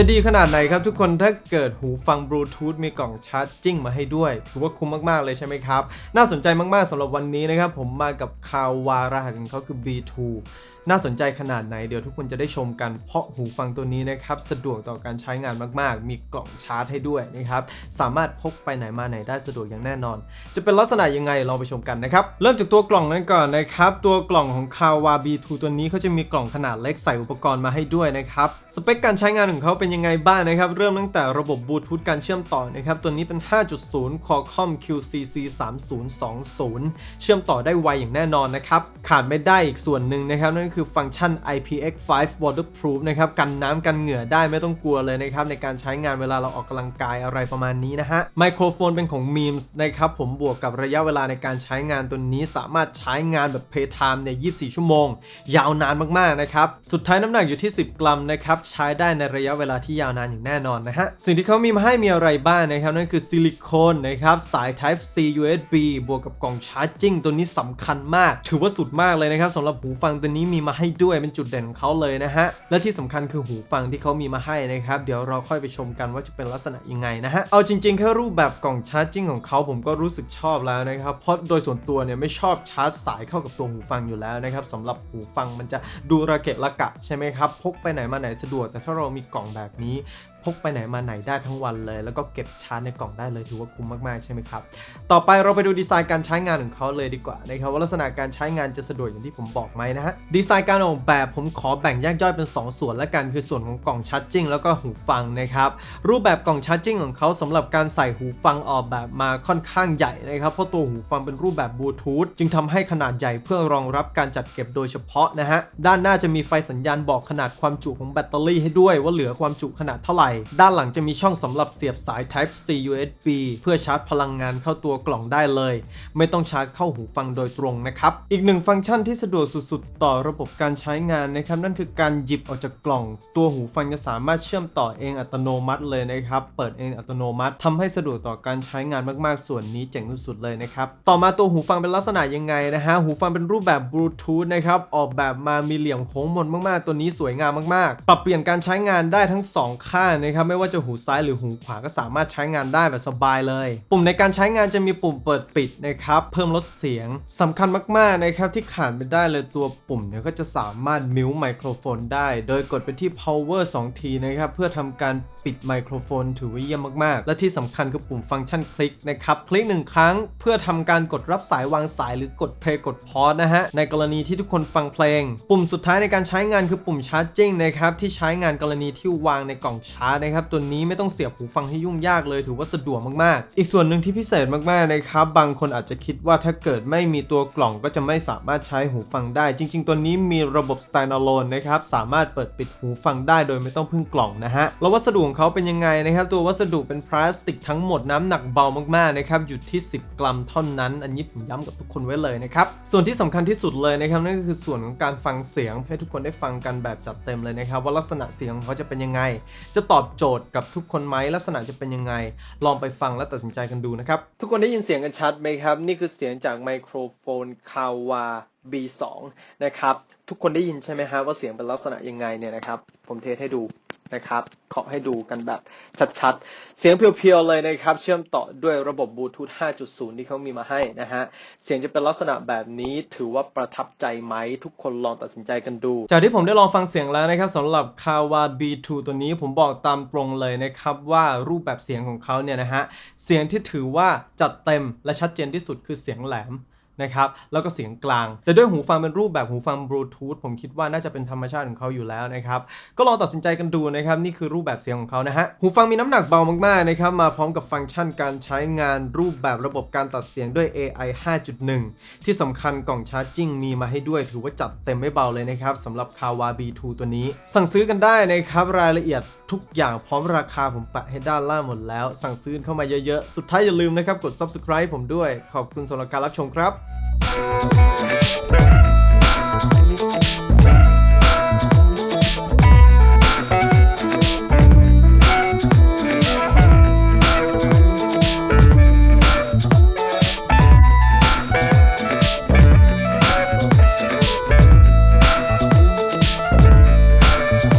จะดีขนาดไหนครับทุกคนถ้าเกิดหูฟังบลูทูธมีกล่องชาร์จจิ้งมาให้ด้วย ถือว่าคุ้มมาก ๆ เลยใช่ไหมครับ น่าสนใจมาก ๆสำหรับวันนี้นะครับ ผมมากับคาวารหัสของเขาคือ B2 น่าสนใจขนาดไหนเดี๋ยวทุกคนจะได้ชมกัน เพราะหูฟังตัวนี้นะครับ สะดวกต่อการใช้งานมากๆ มีกล่องชาร์จให้ด้วยนะครับ สามารถพกไปไหนมาไหนได้สะดวกอย่างแน่นอน จะเป็นลักษณะยังไงเราไปชมกันนะครับ เริ่มจากตัวกล่องนั้นก่อนนะครับ ตัวกล่องของ k a w a B2 ตัวนี้เขาจะมีกล่องขนาดเล็กใส่อุปกรณ์มาให้ด้วยนะครับ สเปคการใช้งานของเขาเป็นยังไงบ้างนะครับ เริ่มตั้งแต่ระบบบลูทูธการเชื่อมต่อนะครับ ตัวนี้เป็น 5.0 Qualcomm QCC 3020 เชื่อมต่อได้ไวอย่างแน่นอนนะครับ ขาดไม่ได้อีกส่วนหนึ่งนะครับ นั่นก็คือฟังก์ชัน IPX5 Waterproof นะครับ กันน้ำกันเหงื่อได้ไม่ต้องกลัวเลยนะครับ ในการใช้งานเวลาเราออกกำลังกายอะไรประมาณนี้นะฮะ ไมโครโฟนเป็นของ Memes นะครับผมบวกกับระยะเวลาในการใช้งานตัวนี้สามารถใช้งานแบบ Playtime เนี่ย24 ชั่วโมง ยาวนานมากๆนะครับ สุดท้ายน้ำหนักอยู่ที่ 10 กรัมนะครับ ใช้ได้ในระยะเวลาที่ยาวนานอย่างแน่นอนนะฮะ สิ่งที่เขามีมาให้มีอะไรบ้างนะครับ นั่นคือซิลิโคนนะครับ สาย Type C USB บวกกับกล่องชาร์จจิ้งตัวนี้สำคัญมาก ถือว่าสุดมากเลยนะครับสำหรับหูฟังตัวนี้มีมาให้ด้วยเป็นจุดเด่นของเขาเลยนะฮะ และที่สำคัญคือหูฟังที่เขามีมาให้นะครับ เดี๋ยวเราค่อยไปชมกันว่าจะเป็นลักษณะยังไงนะฮะ เอาจริงๆแค่รูปแบบกล่องชาร์จจิ้งของเขาผมก็รู้สึกชอบแล้วนะครับ เพราะโดยส่วนตัวเนี่ยไม่ชอบชาร์จสายเข้ากับตัวหูฟังอยู่แล้วนะครับสำหรับหูฟังมันจะดูระเกะระกะใช่ไหมครับพกไปไหนมาไหนสะดวกแต่ถ้าเรามีกล่องแบบจากนี้พกไปไหนมาไหนได้ทั้งวันเลย แล้วก็เก็บชาร์จในกล่องได้เลยถือว่าคุ้มมากๆใช่ไหมครับ ต่อไปเราไปดูดีไซน์การใช้งานของเขาเลยดีกว่านะครับว่าลักษณะการใช้งานจะสะดวกอย่างที่ผมบอกไหมนะฮะดีไซน์การออกแบบผมขอแบ่งแยกย่อยเป็น 2 ส่วนละกันคือส่วนของกล่องชาร์จจิ้งแล้วก็หูฟังนะครับรูปแบบกล่องชาร์จจิ้งของเขาสำหรับการใส่หูฟังออกแบบมาค่อนข้างใหญ่นะครับเพราะตัวหูฟังเป็นรูปแบบบลูทูธจึงทำให้ขนาดใหญ่เพื่อรองรับการจัดเก็บโดยเฉพาะนะฮะด้านหน้าจะมีไฟสัญญาณบอกขนาดความจุของแบตเตอรี่ให้ด้วยว่าเหลือความจุขนาดเท่าไหร่ด้านหลังจะมีช่องสำหรับเสียบสาย Type C USB เพื่อชาร์จพลังงานเข้าตัวกล่องได้เลย ไม่ต้องชาร์จเข้าหูฟังโดยตรงนะครับ อีกหนึ่งฟังก์ชันที่สะดวกสุดๆ ต่อระบบการใช้งานนะครับนั่นคือการหยิบออกจากกล่อง ตัวหูฟังจะสามารถเชื่อมต่อเองอัตโนมัติเลยนะครับ เปิดเองอัตโนมัติทำให้สะดวกต่อการใช้งานมากๆ ส่วนนี้เจ๋งที่สุดเลยนะครับ ต่อมาตัวหูฟังเป็นลักษณะยังไงนะฮะ หูฟังเป็นรูปแบบบลูทูธนะครับ ออกแบบมามีเหลี่ยมโค้งมนมากๆ ตัวนี้สวยงามมากๆ ปรับเปลี่ยนการใช้งานได้ทั้งสองข้างนะครับไม่ว่าจะหูซ้ายหรือหูขวาก็สามารถใช้งานได้แบบสบายเลย ปุ่มในการใช้งานจะมีปุ่มเปิดปิดนะครับเพิ่มลดเสียงสำคัญมากๆนะครับที่ขาดไม่ได้เลยตัวปุ่มเนี่ยก็จะสามารถมิวไมโครโฟนได้ โดยกดไปที่ power 2 ทีนะครับเพื่อทำการปิดไมโครโฟนถือว่าเยี่ยมมากๆ และที่สำคัญคือปุ่มฟังก์ชันคลิกนะครับคลิกหนึ่งครั้งเพื่อทำการกดรับสายวางสายหรือกดเพลย์กดพอสนะฮะในกรณีที่ทุกคนฟังเพลง ปุ่มสุดท้ายในการใช้งานคือปุ่มชาร์จจิ้งนะครับที่ใช้งานกรณีที่วางในกล่องชาร์จนะครับตัวนี้ไม่ต้องเสียบหูฟังให้ยุ่งยากเลยถือว่าสะดวกมากๆ อีกส่วนหนึ่งที่พิเศษมากๆนะครับบางคนอาจจะคิดว่าถ้าเกิดไม่มีตัวกล่องก็จะไม่สามารถใช้หูฟังได้ จริง ๆ ตัวนี้มีระบบ standalone นะครับสามารถเปิดปิดหูฟังได้โดยไม่ต้องพึ่งกล่องนะฮะแล้ววัสดุของเขาเป็นยังไงนะครับตัววัสดุเป็นพลาสติกทั้งหมดน้ำหนักเบามากๆนะครับอยู่ที่ 10 กรัมเท่านั้น อันนี้ผมย้ำกับทุกคนไว้เลยนะครับส่วนที่สำคัญที่สุดเลยนะครับนั่นก็คือส่วนของการฟังเสียงให้ทุกคนได้ฟังกันแบบจัดเต็มเลยนะครับว่าลักษณะเสียงของเขาจะเป็นยังไง จะตออบโจทย์กับทุกคนไหมลักษณะจะเป็นยังไง ลองไปฟังและตัดสินใจกันดูนะครับ ทุกคนได้ยินเสียงกันชัดไหมครับ นี่คือเสียงจากไมโครโฟนคาวา B2 นะครับ ทุกคนได้ยินใช่ไหมฮะว่าเสียงเป็นลักษณะยังไงเนี่ยนะครับ ผมเทสให้ดู นะครับเคาะให้ดูกันแบบชัดๆ เสียงเพียวๆเลยนะครับ เชื่อมต่อด้วยระบบบลูทูธ 5.0 ที่เขามีมาให้นะฮะ เสียงจะเป็นลักษณะแบบนี้ถือว่าประทับใจไหมทุกคนลองตัดสินใจกันดู จากที่ผมได้ลองฟังเสียงแล้วนะครับสำหรับ Kawa B2 ตัวนี้ผมบอกตามตรงเลยนะครับ ว่ารูปแบบเสียงของเขาเนี่ยนะฮะ เสียงที่ถือว่าจัดเต็มและชัดเจนที่สุดคือเสียงแหลม นะครับแล้วก็เสียงกลาง แต่ด้วยหูฟังเป็นรูปแบบหูฟังบลูทูธผมคิดว่าน่าจะเป็นธรรมชาติของเขาอยู่แล้วนะครับก็ลองตัดสินใจกันดูนะครับนี่คือรูปแบบเสียงของเขานะฮะหูฟังมีน้ำหนักเบามากๆนะครับมาพร้อมกับฟังก์ชันการใช้งานรูปแบบระบบการตัดเสียงด้วย AI 5.1 ที่สำคัญกล่องชาร์จจิ้งมีมาให้ด้วยถือว่าจัดเต็มไม่เบาเลยนะครับสำหรับ Kawa B2 ตัวนี้ สั่งซื้อกันได้นะครับรายละเอียด ทุกอย่างพร้อมราคาผมแปะให้ด้านล่างหมดแล้ว สั่งซื้อเข้ามาเยอะๆ สุดท้ายอย่าลืมนะครับ กด subscribe ผมด้วย ขอบคุณสำหรับการรับชมครับ Thank you.